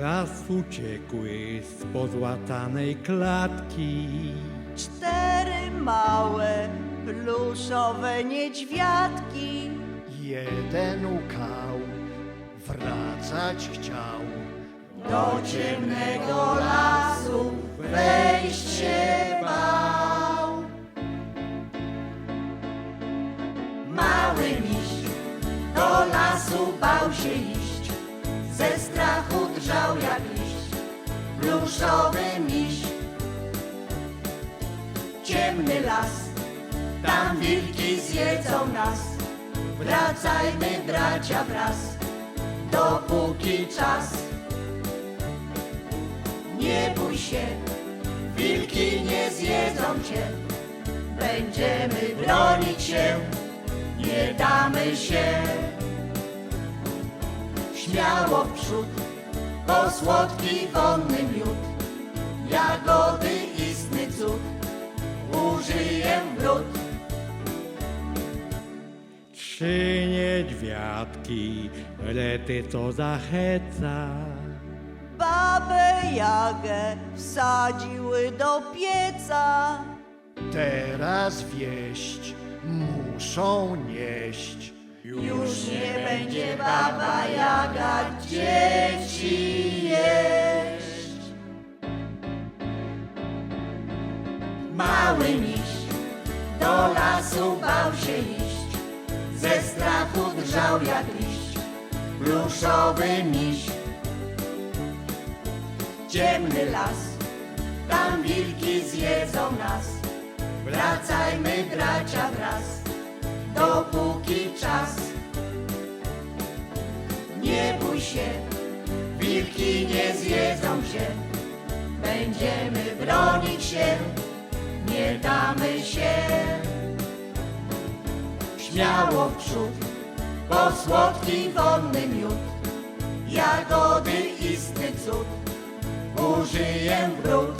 raz uciekły z pozłacanej klatki. Cztery małe pluszowe niedźwiadki. Jeden ukał, wracać chciał. Do ciemnego lasu wejść się bał. Mały miś do lasu bał się iść, ze strachu pluszowy miś. Ciemny las, tam wilki zjedzą nas, wracajmy bracia wraz, dopóki czas. Nie bój się, wilki nie zjedzą cię. Będziemy bronić się, nie damy się. Śmiało w przód, po słodki wonny miód, jagody istny cud, użyję brud. Trzy niedźwiadki, rety co zaheca. Babę Jagę wsadziły do pieca. Teraz wieść muszą nieść. Już nie będzie baba Jaga dzieci Mały miś do lasu bał się iść, ze strachu drżał jak liść, pluszowy miś. Ciemny las, tam wilki zjedzą nas, wracajmy bracia wraz dopóki czas. Nie bój się, wilki nie zjedzą cię. Będziemy bronić się, damy się. Śmiało w przód, po słodki wonny miód, jagody istny cud, użyję brud.